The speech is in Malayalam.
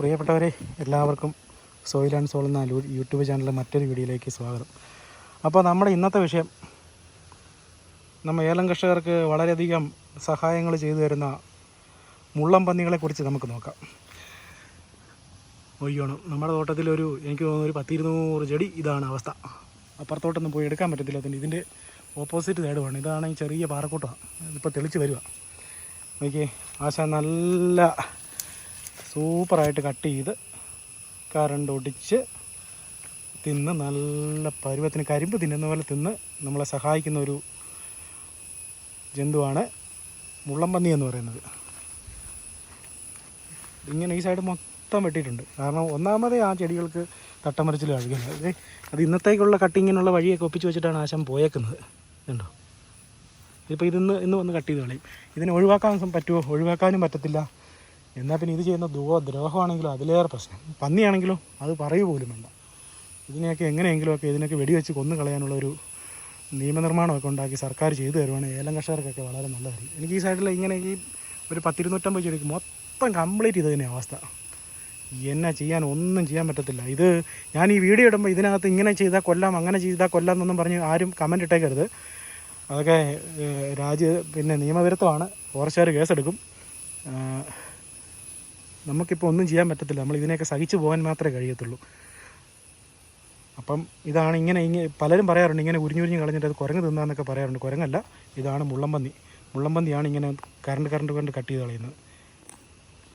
പ്രിയപ്പെട്ടവരെ എല്ലാവർക്കും സോയിൽ ആൻഡ് സോൾ എന്ന യൂട്യൂബ് ചാനലിലെ മറ്റൊരു വീഡിയോയിലേക്ക് സ്വാഗതം. അപ്പോൾ നമ്മുടെ ഇന്നത്തെ വിഷയം നമ്മൾ ഏലം കർഷകർക്ക് വളരെയധികം സഹായങ്ങൾ ചെയ്തു തരുന്ന മുള്ളം പന്നികളെക്കുറിച്ച് നമുക്ക് നോക്കാം. ഒയ്യോണം നമ്മുടെ തോട്ടത്തിലൊരു എനിക്ക് തോന്നുന്നു ഒരു പത്തിരുന്നൂറ് ചെടി ഇതാണ് അവസ്ഥ. അപ്പുറത്തോട്ടൊന്നും പോയി എടുക്കാൻ പറ്റത്തില്ല. അതിന് ഇതിന്റെ ഓപ്പോസിറ്റ് തേടുവാണ് ഇതാണ് ഈ ചെറിയ പാറക്കൂട്ടമാണ് ഇതിപ്പോൾ തെളിച്ച് വരിക. നോക്കിയേ ആശ നല്ല സൂപ്പറായിട്ട് കട്ട് ചെയ്ത് കറണ്ട് ഒടിച്ച് തിന്ന് നല്ല പരുവത്തിന് കരിമ്പ് തിന്നുന്ന പോലെ തിന്ന് നമ്മളെ സഹായിക്കുന്ന ഒരു ജന്തുവാണ് മുള്ളംപന്നി എന്ന് പറയുന്നത്. ഇങ്ങനെ ഈ സൈഡ് മൊത്തം വെട്ടിയിട്ടുണ്ട്. കാരണം ഒന്നാമതേ ആ ചെടികൾക്ക് തട്ടമറിച്ചിൽ കഴിക്കുന്നത് അത് ഇന്നത്തേക്കുള്ള കട്ടിങ്ങിനുള്ള വഴിയൊക്കെ ഒപ്പിച്ച് വെച്ചിട്ടാണ് ആശം പോയേക്കുന്നത്. കണ്ടോ? ഇപ്പോൾ ഇതിന്ന് ഇന്ന് വന്ന് കട്ട് ചെയ്ത് കളയും. ഇതിനെ ഒഴിവാക്കാൻ പറ്റുമോ? ഒഴിവാക്കാനും പറ്റത്തില്ല. എന്നാൽ പിന്നെ ഇത് ചെയ്യുന്ന ദുവ ദ്രോഹമാണെങ്കിലും അതിലേറെ പ്രശ്നം. പന്നിയാണെങ്കിലും അത് പറയു പോലും വേണ്ട. ഇതിനെയൊക്കെ എങ്ങനെയെങ്കിലുമൊക്കെ ഇതിനൊക്കെ വെടിവെച്ച് കൊന്നു കളയാനുള്ള ഒരു നിയമനിർമ്മാണമൊക്കെ ഉണ്ടാക്കി സർക്കാർ ചെയ്തു തരുവാണെങ്കിൽ ഏലം കർഷകർക്കൊക്കെ വളരെ നല്ലതായിരിക്കും എനിക്ക് ഈ സൈഡിൽ ഇങ്ങനെ ഈ ഒരു പത്തിരുന്നൂറ്റമ്പത് ചെടിക്ക് മൊത്തം കംപ്ലീറ്റ് ചെയ്ത് തന്നെ അവസ്ഥ. എന്നാ ചെയ്യാൻ ഒന്നും ചെയ്യാൻ പറ്റത്തില്ല. ഇത് ഞാൻ ഈ വീഡിയോ ഇടുമ്പോൾ ഇതിനകത്ത് ഇങ്ങനെ ചെയ്താൽ കൊല്ലാം അങ്ങനെ ചെയ്താൽ കൊല്ലാം എന്നൊന്നും പറഞ്ഞ് ആരും കമന്റ് ഇട്ടേക്കരുത്. അതൊക്കെ രാജ്യ പിന്നെ നിയമവിരുദ്ധമാണ്. ഫോറസ്റ്റുകാർ കേസെടുക്കും. നമുക്കിപ്പോൾ ഒന്നും ചെയ്യാൻ പറ്റത്തില്ല. നമ്മൾ ഇതിനെയൊക്കെ സഹിച്ചു പോകാൻ മാത്രമേ കഴിയത്തുള്ളൂ. അപ്പം ഇതാണ് ഇങ്ങനെ ഇങ്ങനെ പലരും പറയാറുണ്ട് ഇങ്ങനെ ഉരിഞ്ഞുരിഞ്ഞ് കളഞ്ഞിട്ട് അത് കുരങ്ങ് തിന്നാന്നൊക്കെ പറയാറുണ്ട്. കുരങ്ങല്ല ഇതാണ് മുള്ളമ്പന്നി മുള്ളമ്പന്തിയാണ് ഇങ്ങനെ കറണ്ട് കറണ്ട് കൊണ്ട് കട്ട് ചെയ്ത് കളയുന്നത്.